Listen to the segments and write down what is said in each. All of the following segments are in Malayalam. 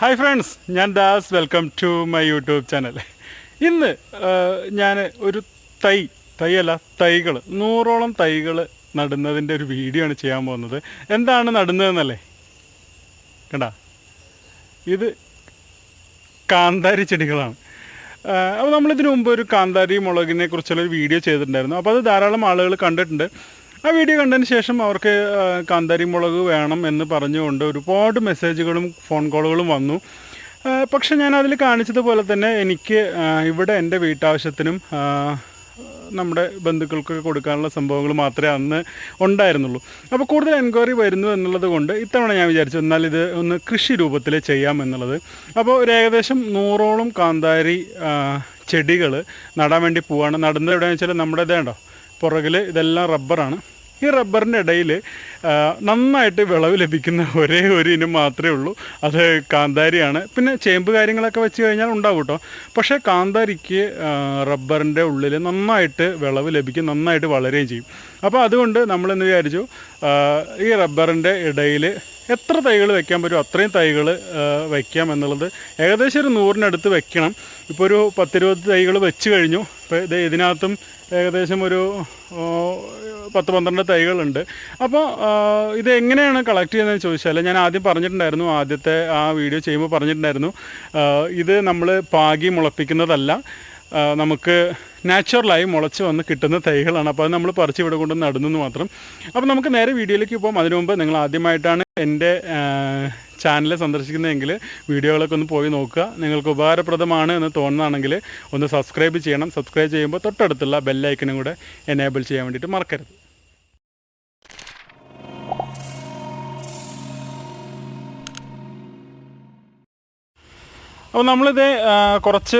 ഹായ് ഫ്രണ്ട്സ് ഞാൻ Das. Welcome to my YouTube channel ഇന്ന് ഞാൻ ഒരു തൈ തൈയല്ല തൈകൾ നൂറോളം തൈകൾ നടുന്നതിന്റെ ഒരു വീഡിയോ ആണ് ചെയ്യാൻ പോകുന്നത്. എന്താണ് നടുന്നതെന്നല്ലേ? കണ്ട? ഇത് കാന്താരി ചെടികളാണ്. അപ്പോൾ നമ്മളിതിനു മുമ്പ് ഒരു കാന്താരി മുളകിനെ കുറിച്ചുള്ള ഒരു വീഡിയോ ചെയ്തിട്ടുണ്ടായിരുന്നു. അപ്പോൾ അത് ധാരാളം ആളുകൾ കണ്ടിട്ടുണ്ട്. ആ വീഡിയോ കണ്ടതിന് ശേഷം അവർക്ക് കാന്താരി മുളക് വേണം എന്ന് പറഞ്ഞുകൊണ്ട് ഒരുപാട് മെസ്സേജുകളും ഫോൺ കോളുകളും വന്നു. പക്ഷെ ഞാൻ അതിൽ കാണിച്ചതുപോലെ തന്നെ എനിക്ക് ഇവിടെ എന്റെ വീട്ടാവശ്യത്തിനും നമ്മുടെ ബന്ധുക്കൾക്കൊക്കെ കൊടുക്കാനുള്ള സംഭവങ്ങൾ മാത്രമേ അന്ന് ഉണ്ടായിരുന്നുള്ളൂ. അപ്പോൾ കൂടുതൽ എൻക്വയറി വരുന്നു എന്നുള്ളത് കൊണ്ട് ഇത്തവണ ഞാൻ വിചാരിച്ചു എന്നാൽ ഇത് ഒന്ന് കൃഷി രൂപത്തിൽ ചെയ്യാം എന്നുള്ളത്. അപ്പോൾ ഒരു ഏകദേശം നൂറോളം കാന്താരി ചെടികൾ നടാൻ വേണ്ടി പോവാണ്. നടുന്നത് എവിടെയാണെന്ന് വെച്ചാൽ നമ്മുടെ ഇതേണ്ടോ പുറകിൽ ഇതെല്ലാം റബ്ബറാണ്. ഈ റബ്ബറിന്റെ ഇടയിൽ നന്നായിട്ട് വിളവ് ലഭിക്കുന്ന ഒരേ ഒരു ഇനം മാത്രമേ ഉള്ളൂ. അത് കാന്താരിയാണ്. പിന്നെ ചേമ്പ് കാര്യങ്ങളൊക്കെ വെച്ച് കഴിഞ്ഞാൽ ഉണ്ടാവും കേട്ടോ പക്ഷേ കാന്താരിക്ക് റബ്ബറിന്റെ ഉള്ളിൽ നന്നായിട്ട് വിളവ് ലഭിക്കും നന്നായിട്ട് വളരുകയും ചെയ്യും. അപ്പോൾ അതുകൊണ്ട് നമ്മളെന്ന് വിചാരിച്ചു? ഈ റബ്ബറിന്റെ ഇടയിൽ എത്ര തൈകൾ വെക്കാൻ പറ്റും അത്രയും തൈകൾ വയ്ക്കാം എന്നുള്ളത് ഏകദേശം ഒരു നൂറിനടുത്ത് വെക്കണം. ഇപ്പോൾ ഒരു പത്തിരുപത് തൈകൾ വെച്ച് കഴിഞ്ഞു. ഇപ്പോൾ ഇത് ഇതിനകത്തും ഏകദേശം ഒരു പത്ത് പന്ത്രണ്ട് തൈകളുണ്ട്. അപ്പോൾ ഇത് എങ്ങനെയാണ് കളക്ട് ചെയ്യുന്നതെന്ന് ചോദിച്ചാൽ ഞാൻ ആദ്യം പറഞ്ഞിട്ടുണ്ടായിരുന്നു ആദ്യത്തെ ആ വീഡിയോ ചെയ്യുമ്പോൾ പറഞ്ഞിട്ടുണ്ടായിരുന്നു. ഇത് നമ്മൾ പാകി മുളപ്പിക്കുന്നതല്ല നമുക്ക് നാച്ചുറലായി മുളച്ച് വന്ന് കിട്ടുന്ന തൈകളാണ്. അപ്പോൾ അത് നമ്മൾ പറിച്ച് ഇവിടെ കൊണ്ട് നടുന്നു മാത്രം. അപ്പോൾ നമുക്ക് നേരെ വീഡിയോയിലേക്ക് പോകാം അതിനു മുമ്പ് നിങ്ങൾ ആദ്യമായിട്ടാണ് എന്റെ ചാനൽ സന്ദർശിക്കുന്നതെങ്കിൽ വീഡിയോകളൊക്കെ ഒന്ന് പോയി നോക്കുക. നിങ്ങൾക്ക് ഉപകാരപ്രദമാണ് എന്ന് തോന്നുകയാണെങ്കിൽ ഒന്ന് സബ്സ്ക്രൈബ് ചെയ്യണം. സബ്സ്ക്രൈബ് ചെയ്യുമ്പോൾ തൊട്ടടുത്തുള്ള ബെല്ലൈക്കനും കൂടെ എനേബിൾ ചെയ്യാൻ വേണ്ടിയിട്ട് മറക്കരുത്. നമ്മളിത് കുറച്ച്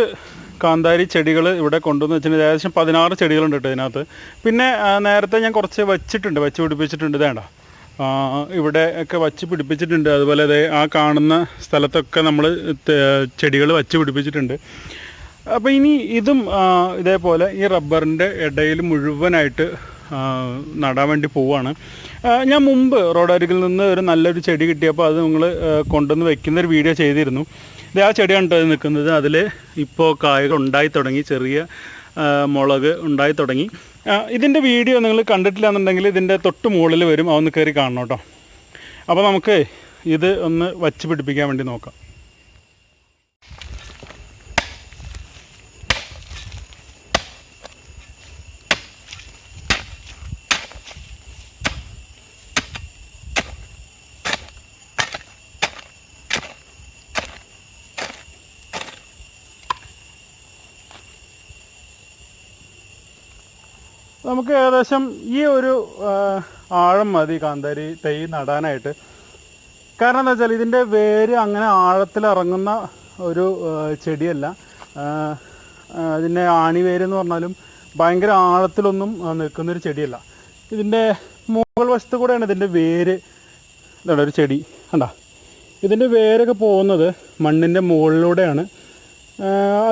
കാന്താരി ചെടികൾ ഇവിടെ കൊണ്ടുവന്ന് വെച്ചിട്ടുണ്ട്. ഏകദേശം പതിനാറ് ചെടികളുണ്ട് കേട്ടോ ഇതിനകത്ത്. പിന്നെ നേരത്തെ ഞാൻ കുറച്ച് വെച്ചിട്ടുണ്ട് വെച്ച് പിടിപ്പിച്ചിട്ടുണ്ട്. ഇതേണ്ട ഇവിടെ ഒക്കെ വച്ച് പിടിപ്പിച്ചിട്ടുണ്ട്. അതുപോലെ അതേ ആ കാണുന്ന സ്ഥലത്തൊക്കെ നമ്മൾ ചെടികൾ വച്ച് പിടിപ്പിച്ചിട്ടുണ്ട്. അപ്പോൾ ഇനി ഇതും ഇതേപോലെ ഈ റബ്ബറിന്റെ ഇടയിൽ മുഴുവനായിട്ട് നടാൻ വേണ്ടി പോവുകയാണ് ആ, ഞാൻ മുമ്പ് റോഡരികിൽ നിന്ന് ഒരു നല്ലൊരു ചെടി കിട്ടിയപ്പോൾ അത് നിങ്ങൾ കൊണ്ടുവന്ന് വെക്കുന്ന ഒരു വീഡിയോ ചെയ്തിരുന്നു. ഇത് ആ ചെടിയാണ് കേട്ടോ നിൽക്കുന്നത്. അതിൽ ഇപ്പോൾ കായകൾ ഉണ്ടായി തുടങ്ങി. ചെറിയ മുളക് ഉണ്ടായി തുടങ്ങി. ഇതിന്റെ വീഡിയോ നിങ്ങൾ കണ്ടിട്ടില്ല എന്നുണ്ടെങ്കിൽ ഇതിന്റെ തൊട്ട് മുകളിൽ വരും. അതൊന്ന് കയറി കാണണം കേട്ടോ. അപ്പോൾ നമുക്ക് ഇത് ഒന്ന് വച്ച് പിടിപ്പിക്കാൻ വേണ്ടി നോക്കാം. നമുക്ക് ഏകദേശം ഈ ഒരു ആഴം മതി കാന്താരി തൈ നടാനായിട്ട്. കാരണം എന്താ വെച്ചാൽ ഇതിന്റെ വേര് അങ്ങനെ ആഴത്തിൽ ഇറങ്ങുന്ന ഒരു ചെടിയല്ല. ഇതിന്റെ ആണിവേര് എന്ന് പറഞ്ഞാലും ഭയങ്കര ആഴത്തിലൊന്നും നിൽക്കുന്നൊരു ചെടിയല്ല. ഇതിന്റെ മുകൾ വശത്ത് കൂടെയാണ് ഇതിന്റെ വേര്. ഇതാണ് ഒരു ചെടി. കണ്ടാ? ഇതിന്റെ വേരൊക്കെ പോകുന്നത് മണ്ണിന്റെ മുകളിലൂടെയാണ്.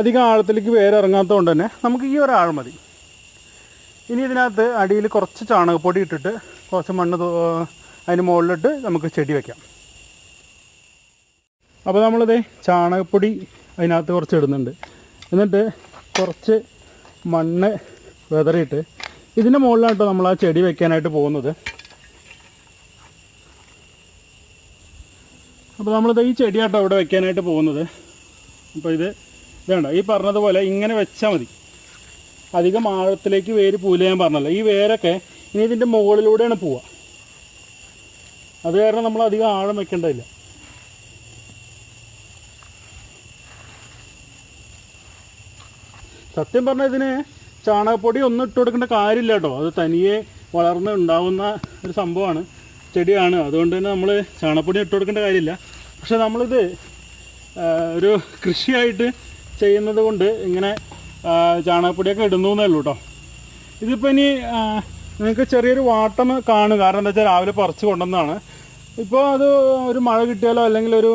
അധികം ആഴത്തിലേക്ക് വേരിറങ്ങാത്തത് കൊണ്ട് തന്നെ നമുക്ക് ഈ ഒരു ആഴം മതി. ഇനി ഇതിനകത്ത് അടിയിൽ കുറച്ച് ചാണകപ്പൊടി ഇട്ടിട്ട് കുറച്ച് മണ്ണ് അതിന് മുകളിലിട്ട് നമുക്ക് ചെടി വയ്ക്കാം അപ്പോൾ നമ്മളിത് ചാണകപ്പൊടി അതിനകത്ത് കുറച്ച് ഇടുന്നുണ്ട്. എന്നിട്ട് കുറച്ച് മണ്ണ് വെതറിയിട്ട് ഇതിന്റെ മുകളിലാണ് നമ്മൾ ആ ചെടി വെക്കാനായിട്ട് പോകുന്നത്. അപ്പോൾ നമ്മളിത് ഈ ചെടിയാട്ടോ അവിടെ വെക്കാനായിട്ട് പോകുന്നത്. അപ്പോൾ ഇത് വേണ്ട ഈ പറഞ്ഞതുപോലെ ഇങ്ങനെ വെച്ചാൽ മതി. അധികം ആഴത്തിലേക്ക് വേര് പൂല ഞാൻ പറഞ്ഞല്ലോ. ഈ വേരൊക്കെ ഇനി ഇതിന്റെ മുകളിലൂടെയാണ് പോവുക. അത് കാരണം നമ്മൾ അധികം ആഴം വെക്കേണ്ടതില്ല സത്യം പറഞ്ഞാൽ ഇതിന് ചാണകപ്പൊടി ഒന്നും ഇട്ട് കൊടുക്കേണ്ട കാര്യമില്ല കേട്ടോ. അത് തനിയെ വളർന്ന് ഉണ്ടാവുന്ന ഒരു സംഭവമാണ്. ചെടിയാണ്. അതുകൊണ്ട് തന്നെ നമ്മൾ ചാണകപ്പൊടി ഇട്ട് കൊടുക്കേണ്ട കാര്യമില്ല. പക്ഷെ നമ്മളിത് ഒരു കൃഷിയായിട്ട് ചെയ്യുന്നത് കൊണ്ട് ഇങ്ങനെ ചാണകപ്പൊടിയൊക്കെ ഇടുന്നു എന്നേ ഉള്ളൂ കേട്ടോ ഇതിപ്പോൾ ഇനി നിങ്ങൾക്ക് ചെറിയൊരു വാട്ടം കാണും. കാരണം എന്താ വെച്ചാൽ രാവിലെ പറിച്ച് കൊണ്ടുവന്നതാണ്. ഇപ്പോൾ അത് ഒരു മഴ കിട്ടിയാലോ അല്ലെങ്കിൽ ഒരു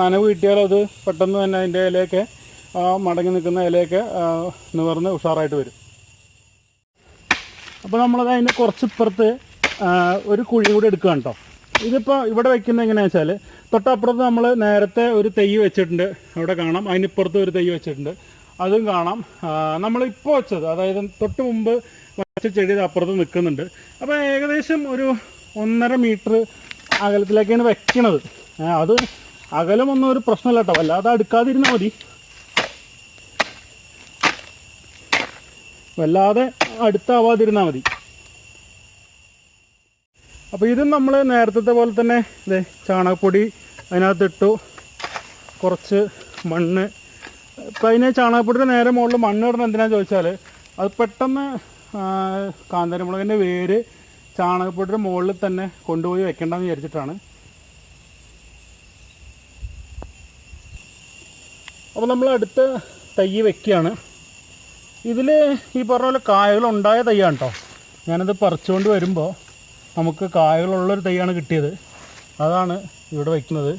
നനവ് കിട്ടിയാലോ അത് പെട്ടെന്ന് തന്നെ അതിന്റെ ഇലയൊക്കെ മടങ്ങി നിൽക്കുന്ന ഇലയൊക്കെ നിവർന്ന് ഉഷാറായിട്ട് വരും. അപ്പോൾ നമ്മളത് അതിന്റെ കുറച്ച് ഇപ്പുറത്ത് ഒരു കുഴി കൂടി എടുക്കുക കേട്ടോ ഇതിപ്പോൾ ഇവിടെ വെക്കുന്നത് എങ്ങനെയാണെന്ന് വെച്ചാൽ തൊട്ടപ്പുറത്ത് നമ്മൾ നേരത്തെ ഒരു തെയ്യ് വെച്ചിട്ടുണ്ട്. അവിടെ കാണാം. അതിനിപ്പുറത്ത് ഒരു തെയ്യ് വെച്ചിട്ടുണ്ട്. അതും കാണാം. നമ്മളിപ്പോൾ വെച്ചത് അതായത് തൊട്ട് മുമ്പ് വച്ച ചെടി അപ്പുറത്ത് നിൽക്കുന്നുണ്ട്. അപ്പോൾ ഏകദേശം ഒരു ഒന്നര മീറ്റർ അകലത്തിലേക്കാണ് വെക്കണത്. അത് അകലമൊന്നും ഒരു പ്രശ്നമില്ല കേട്ടോ. വല്ലാതെ അടുക്കാതിരുന്നാൽ മതി. വല്ലാതെ അടുത്താവാതിരുന്നാൽ മതി. അപ്പോൾ ഇതും നമ്മൾ നേരത്തെ പോലെ തന്നെ ഇതേ ചാണകപ്പൊടി അതിനകത്തിട്ടു. കുറച്ച് മണ്ണ് ഇപ്പം അതിന് ചാണകപ്പൊടിയുടെ നേരെ മുകളിൽ മണ്ണ് ഇടണം എന്തിനാന്ന് ചോദിച്ചാൽ അത് പെട്ടെന്ന് കാന്തരമുളകിന്റെ വേര് ചാണകപ്പൊടിയുടെ മുകളിൽ തന്നെ കൊണ്ടുപോയി വെക്കേണ്ടെന്ന് വിചാരിച്ചിട്ടാണ്. അപ്പോൾ നമ്മൾ അടുത്ത തൈ വെക്കുകയാണ്. ഇതിൽ ഈ പറഞ്ഞ പോലെ കായകളുണ്ടായ തൈയാണ് കേട്ടോ ഞാനത് പറിച്ചുകൊണ്ട് വരുമ്പോൾ നമുക്ക് കായകളുള്ളൊരു തൈയാണ് കിട്ടിയത്. അതാണ് ഇവിടെ വയ്ക്കുന്നത്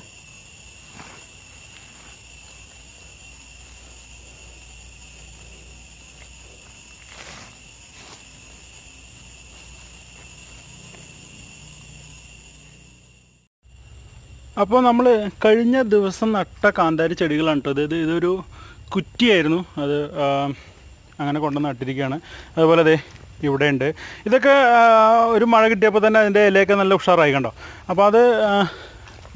അപ്പോൾ നമ്മൾ കഴിഞ്ഞ ദിവസം നട്ട കാന്താരി ചെടികളാണ് കേട്ടോ. അതായത് ഇതൊരു കുറ്റിയായിരുന്നു. അത് അങ്ങനെ കൊണ്ടു നട്ടിരിക്കുകയാണ്. അതുപോലെ അതെ ഇവിടെ ഉണ്ട്. ഇതൊക്കെ ഒരു മഴ കിട്ടിയപ്പോൾ തന്നെ അതിന്റെ ഇലയൊക്കെ നല്ല ഉഷാറായി കണ്ടോ. അപ്പോൾ അത്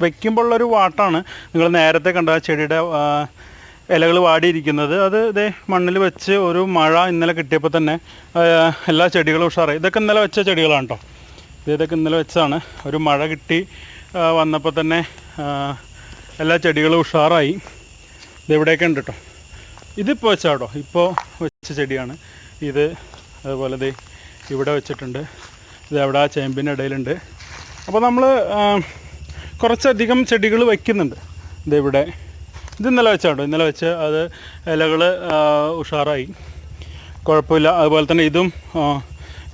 വയ്ക്കുമ്പോഴുള്ളൊരു വാട്ടാണ്. നിങ്ങൾ നേരത്തെ കണ്ട ആ ചെടിയുടെ ഇലകൾ വാടിയിരിക്കുന്നത്. അത് ഇതേ മണ്ണിൽ വെച്ച് ഒരു മഴ ഇന്നലെ കിട്ടിയപ്പോൾ തന്നെ എല്ലാ ചെടികളും ഉഷാറായി. ഇതൊക്കെ ഇന്നലെ വെച്ച ചെടികളാണ് കേട്ടോ. ഇത് ഇതൊക്കെ ഇന്നലെ വെച്ചാണ് ഒരു മഴ കിട്ടി. വന്നപ്പോൾ തന്നെ എല്ലാ ചെടികളും ഉഷാറായി. ഇതെവിടെയൊക്കെ ഉണ്ട് കേട്ടോ ഇതിപ്പോൾ വെച്ചാട്ടോ ഇപ്പോൾ വെച്ച ചെടിയാണ്. ഇത് അതുപോലെ ദേ ഇവിടെ വെച്ചിട്ടുണ്ട്. ഇത് അവിടെ ആ ചേമ്പിന്റെ ഇടയിലുണ്ട്. അപ്പോൾ നമ്മൾ കുറച്ചധികം ചെടികൾ വയ്ക്കുന്നുണ്ട് ഇതിവിടെ ഇത് ഇന്നലെ വെച്ചാട്ടോ ഇന്നലെ വെച്ച് അത് ഇലകൾ ഉഷാറായി. കുഴപ്പമില്ല. അതുപോലെ തന്നെ ഇതും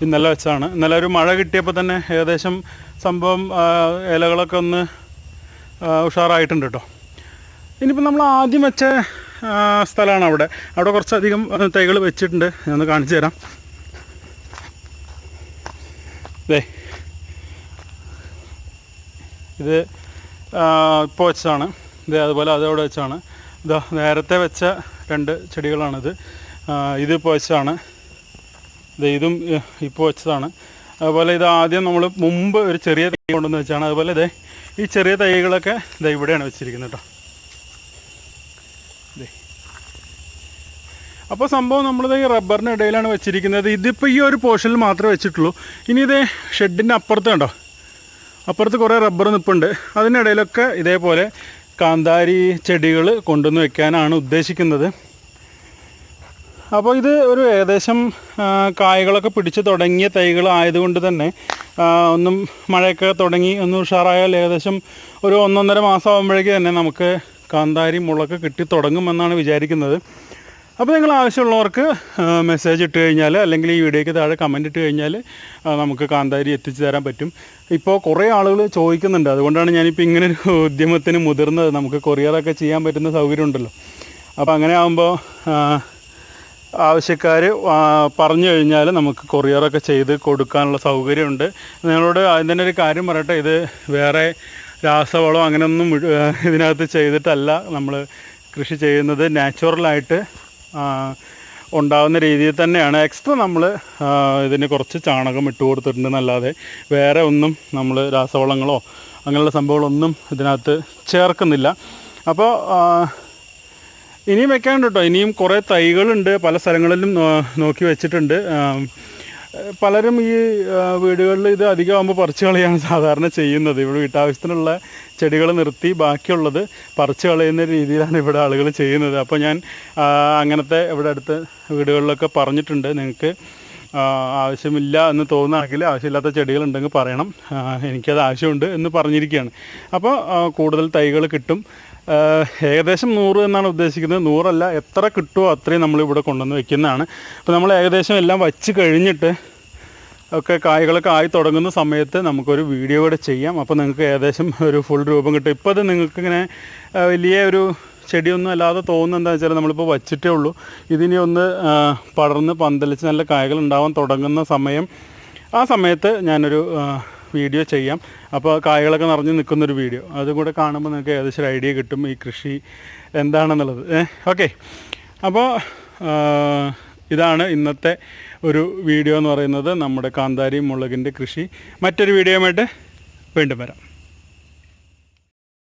ഇന്നലെ വെച്ചാണ് ഇന്നലെ ഒരു മഴ കിട്ടിയപ്പോൾ തന്നെ ഏകദേശം സംഭവം ഇലകളൊക്കെ ഒന്ന് ഉഷാറായിട്ടുണ്ട് കേട്ടോ ഇനിയിപ്പോൾ നമ്മൾ ആദ്യം വെച്ച സ്ഥലമാണ് അവിടെ. അവിടെ കുറച്ചധികം തൈകൾ വെച്ചിട്ടുണ്ട്. ഞാനൊന്ന് കാണിച്ചു തരാം. ദേ. ഇത് ഇപ്പോൾ വെച്ചതാണ്. ഇത് അതുപോലെ അതവിടെ വെച്ചാണ് ഇതാ നേരത്തെ വെച്ച രണ്ട് ചെടികളാണിത്. ഇത് ഇപ്പോൾ വെച്ചതാണ്. ഇത് ഇപ്പോൾ വെച്ചതാണ്. അതുപോലെ ഇത് ആദ്യം നമ്മൾ മുമ്പ് ഒരു ചെറിയ തൈ കൊണ്ടുവന്ന് വെച്ചാണ്. അതുപോലെ ഇതേ ഈ ചെറിയ തൈകളൊക്കെ ഇതാ ഇവിടെയാണ് വെച്ചിരിക്കുന്നത് കേട്ടോ. അപ്പോൾ സംഭവം നമ്മളിത് ഈ റബ്ബറിന്റെ ഇടയിലാണ് വെച്ചിരിക്കുന്നത്. ഇതിപ്പോൾ ഈ ഒരു പോർഷനിൽ മാത്രമേ വെച്ചിട്ടുള്ളൂ. ഇനി ഇത് ഷെഡിന്റെ അപ്പുറത്ത് കണ്ടോ? അപ്പുറത്ത് കുറേ റബ്ബർ നിൽപ്പുണ്ട് അതിനിടയിലൊക്കെ ഇതേപോലെ കാന്താരി ചെടികൾ കൊണ്ടുവന്ന് വെക്കാനാണ് ഉദ്ദേശിക്കുന്നത്. അപ്പോൾ ഇത് ഒരു ഏകദേശം കായകളൊക്കെ പിടിച്ച് തുടങ്ങിയ തൈകൾ ആയതുകൊണ്ട് തന്നെ ഒന്നും മഴയൊക്കെ തുടങ്ങി ഒന്ന് ഉഷാറായാൽ ഏകദേശം ഒരു ഒന്നൊന്നര മാസം ആകുമ്പോഴേക്ക് തന്നെ നമുക്ക് കാന്താരി മുളക് കിട്ടി തുടങ്ങുമെന്നാണ് വിചാരിക്കുന്നത്. അപ്പോൾ നിങ്ങൾ ആവശ്യമുള്ളവർക്ക് മെസ്സേജ് ഇട്ട് കഴിഞ്ഞാൽ അല്ലെങ്കിൽ ഈ വീഡിയോയ്ക്ക് താഴെ കമന്റ് ഇട്ട് കഴിഞ്ഞാൽ നമുക്ക് കാന്താരി എത്തിച്ചു തരാൻ പറ്റും. ഇപ്പോൾ കുറേ ആളുകൾ ചോദിക്കുന്നുണ്ട്. അതുകൊണ്ടാണ് ഞാനിപ്പോൾ ഇങ്ങനെ ഒരു ഉദ്യമത്തിന് മുതിർന്നത്. നമുക്ക് കൊറിയറൊക്കെ ചെയ്യാൻ പറ്റുന്ന സൗകര്യം ഉണ്ടല്ലോ. അപ്പോൾ അങ്ങനെ ആകുമ്പോൾ ആവശ്യക്കാർ പറഞ്ഞു കഴിഞ്ഞാൽ നമുക്ക് കൊറിയറൊക്കെ ചെയ്ത് കൊടുക്കാനുള്ള സൗകര്യമുണ്ട്. നിങ്ങളോട് തന്നെ ഒരു കാര്യം പറയട്ടെ ഇത് വേറെ രാസവളം അങ്ങനെയൊന്നും ഇതിനകത്ത് ചെയ്തിട്ടല്ല. നമ്മൾ കൃഷി ചെയ്യുന്നത് നാച്ചുറലായിട്ട് ഉണ്ടാകുന്ന രീതിയിൽ തന്നെയാണ്. എക്സ്ട്രാ നമ്മൾ ഇതിന് കുറച്ച് ചാണകം ഇട്ട് കൊടുത്തിട്ടുണ്ടെന്നല്ലാതെ വേറെ ഒന്നും നമ്മൾ രാസവളങ്ങളോ അങ്ങനെയുള്ള സംഭവങ്ങളൊന്നും ഇതിനകത്ത് ചേർക്കുന്നില്ല. അപ്പോൾ ഇനിയും വെക്കാനുണ്ട് കേട്ടോ. ഇനിയും കുറേ തൈകളുണ്ട്. പല സ്ഥലങ്ങളിലും നോക്കി വെച്ചിട്ടുണ്ട്. പലരും ഈ വീടുകളിൽ ഇത് അധികമാകുമ്പോൾ പറിച്ചു കളയാണ് സാധാരണ ചെയ്യുന്നത്. ഇവിടെ വീട്ടാവശ്യത്തിനുള്ള ചെടികൾ നിർത്തി ബാക്കിയുള്ളത് പറിച്ചു കളയുന്ന രീതിയിലാണ് ഇവിടെ ആളുകൾ ചെയ്യുന്നത്. അപ്പോൾ ഞാൻ അങ്ങനത്തെ ഇവിടെ അടുത്ത് വീടുകളിലൊക്കെ പറഞ്ഞിട്ടുണ്ട്. നിങ്ങൾക്ക് ആവശ്യമില്ല എന്ന് തോന്നുകയാണെങ്കിൽ ആവശ്യമില്ലാത്ത ചെടികളുണ്ടെങ്കിൽ പറയണം. എനിക്കത് ആവശ്യമുണ്ട് എന്ന് പറഞ്ഞിരിക്കുകയാണ്. അപ്പോൾ കൂടുതൽ തൈകൾ കിട്ടും. ഏകദേശം നൂറ് എന്നാണ് ഉദ്ദേശിക്കുന്നത്. നൂറല്ല എത്ര കിട്ടുമോ അത്രയും നമ്മൾ ഇവിടെ കൊണ്ടുവന്ന് വെക്കുന്നതാണ്. അപ്പോൾ നമ്മൾ ഏകദേശം എല്ലാം വച്ച് കഴിഞ്ഞിട്ട് ഒക്കെ കായ്കളൊക്കെ ആയി തുടങ്ങുന്ന സമയത്ത് നമുക്കൊരു വീഡിയോ കൂടെ ചെയ്യാം. അപ്പോൾ നിങ്ങൾക്ക് ഏകദേശം ഒരു ഫുൾ രൂപം കിട്ടും. ഇപ്പോൾ അത് നിങ്ങൾക്ക് ഇങ്ങനെ വലിയ ഒരു ചെടിയൊന്നും അല്ലാതെ തോന്നുന്നത് എന്താ വെച്ചാൽ നമ്മളിപ്പോൾ വച്ചിട്ടേ ഉള്ളൂ. ഇതിനി ഒന്ന് പടർന്ന് പന്തലിച്ച് നല്ല കായകൾ ഉണ്ടാവാൻ തുടങ്ങുന്ന സമയം ആ സമയത്ത് ഞാനൊരു വീഡിയോ ചെയ്യാം. അപ്പോൾ കായകളൊക്കെ നിറഞ്ഞു നിൽക്കുന്നൊരു വീഡിയോ അതും കൂടെ കാണുമ്പോൾ നിങ്ങൾക്ക് ഏകദേശം ഒരു ഐഡിയ കിട്ടും ഈ കൃഷി എന്താണെന്നുള്ളത്. ഓക്കെ അപ്പോൾ ഇതാണ് ഇന്നത്തെ ഒരു വീഡിയോ എന്ന് പറയുന്നത് നമ്മുടെ കാന്താരി മുളകിന്റെ കൃഷി. മറ്റൊരു വീഡിയോയുമായിട്ട് വീണ്ടും വരാം.